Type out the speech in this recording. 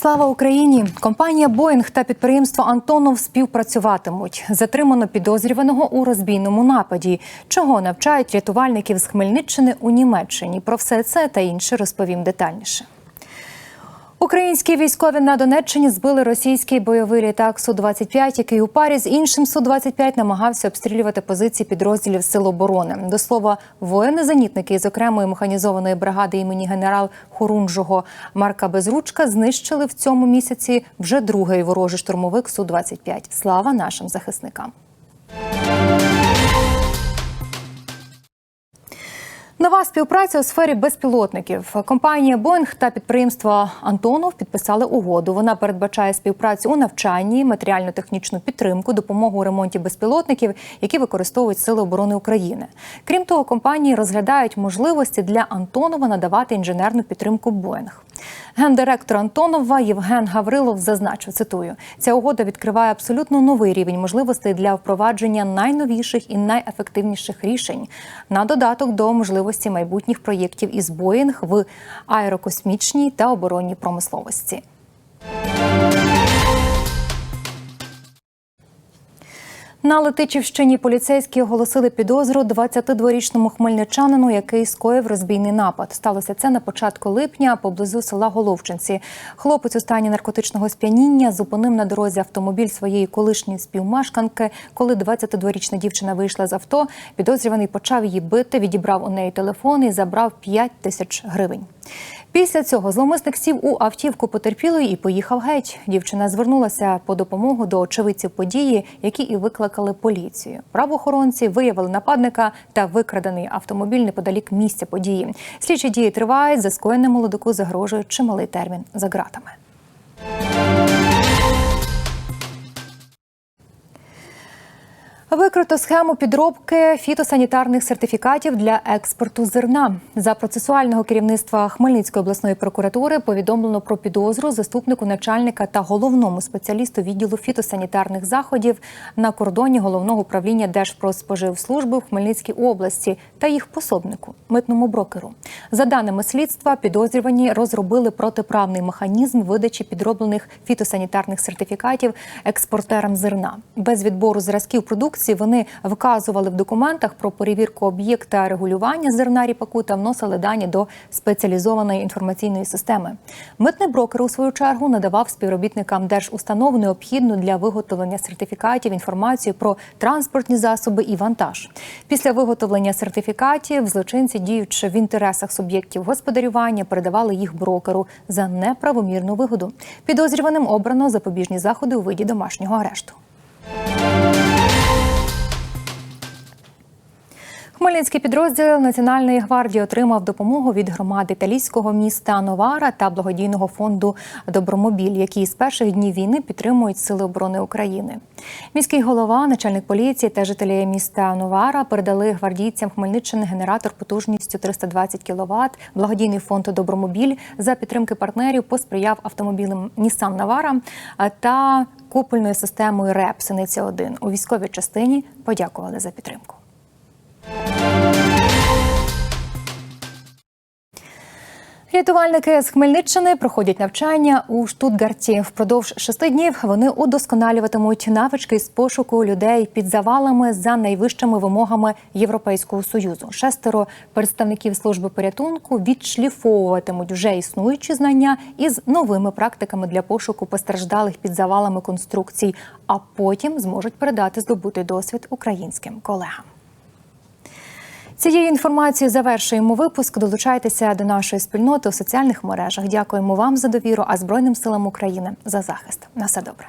Слава Україні! Компанія Боїнг та підприємство Антонов співпрацюватимуть. Затримано підозрюваного у розбійному нападі. Чого навчають рятувальників з Хмельниччини у Німеччині? Про все це та інше розповім детальніше. Українські військові на Донеччині збили російський бойовий літак Су-25, який у парі з іншим Су-25 намагався обстрілювати позиції підрозділів Сил оборони. До слова, воїни-зенітники з окремої механізованої бригади імені генерал Хорунжого Марка Безручка знищили в цьому місяці вже другий ворожий штурмовик Су-25. Слава нашим захисникам! Нова співпраця у сфері безпілотників. Компанія Боїнг та підприємство Антонов підписали угоду. Вона передбачає співпрацю у навчанні, матеріально-технічну підтримку, допомогу у ремонті безпілотників, які використовують Сили оборони України. Крім того, компанії розглядають можливості для Антонова надавати інженерну підтримку Боїнг. Гендиректор Антонова Євген Гаврилов зазначив, цитую, ця угода відкриває абсолютно новий рівень можливостей для впровадження найновіших і найефективніших рішень на додаток до можливості майбутніх проєктів із Боїнг в аерокосмічній та оборонній промисловості. На Летичівщині поліцейські оголосили підозру 22-річному хмельничанину, який скоїв розбійний напад. Сталося це на початку липня поблизу села Головчинці. Хлопець у стані наркотичного сп'яніння зупинив на дорозі автомобіль своєї колишньої співмешканки. Коли 22-річна дівчина вийшла з авто, підозрюваний почав її бити, відібрав у неї телефон і забрав 5 тисяч гривень. Після цього зловмисник сів у автівку потерпілої і поїхав геть. Дівчина звернулася по допомогу до очевидців події, які і викликали поліцію. Правоохоронці виявили нападника та викрадений автомобіль неподалік місця події. Слідчі дії тривають. За скоєне молодику загрожує чималий термін за ґратами. Викрито схему підробки фітосанітарних сертифікатів для експорту зерна. За процесуального керівництва Хмельницької обласної прокуратури повідомлено про підозру заступнику начальника та головному спеціалісту відділу фітосанітарних заходів на кордоні головного управління Держпродспоживслужби в Хмельницькій області та їх пособнику митному брокеру. За даними слідства, підозрювані розробили протиправний механізм видачі підроблених фітосанітарних сертифікатів експортерам зерна без відбору зразків продукції продукції вони вказували в документах про перевірку об'єкта регулювання зерна ріпаку та вносили дані до спеціалізованої інформаційної системи. Митний брокер у свою чергу надавав співробітникам держустанов необхідну для виготовлення сертифікатів інформацію про транспортні засоби і вантаж. Після виготовлення сертифікатів злочинці, діючи в інтересах суб'єктів господарювання, передавали їх брокеру за неправомірну вигоду. Підозрюваним обрано запобіжні заходи у виді домашнього арешту. Хмельницький підрозділ Національної гвардії отримав допомогу від громади італійського міста Новара та благодійного фонду Добромобіль, які з перших днів війни підтримують сили оборони України. Міський голова, начальник поліції та жителі міста Новара передали гвардійцям Хмельниччини генератор потужністю 320 кВт. Благодійний фонд Добромобіль за підтримки партнерів посприяв автомобілем Нісан Навара та купольною системою РЕП Синиця 1 у військовій частині. Подякували за підтримку. Рятувальники з Хмельниччини проходять навчання у Штутгарті. Впродовж шести днів вони удосконалюватимуть навички з пошуку людей під завалами за найвищими вимогами Європейського союзу. Шестеро представників служби порятунку відшліфовуватимуть вже існуючі знання із новими практиками для пошуку постраждалих під завалами конструкцій, а потім зможуть передати здобутий досвід українським колегам. Цією інформацією завершуємо випуск. Долучайтеся до нашої спільноти у соціальних мережах. Дякуємо вам за довіру, а Збройним силам України за захист. На все добре.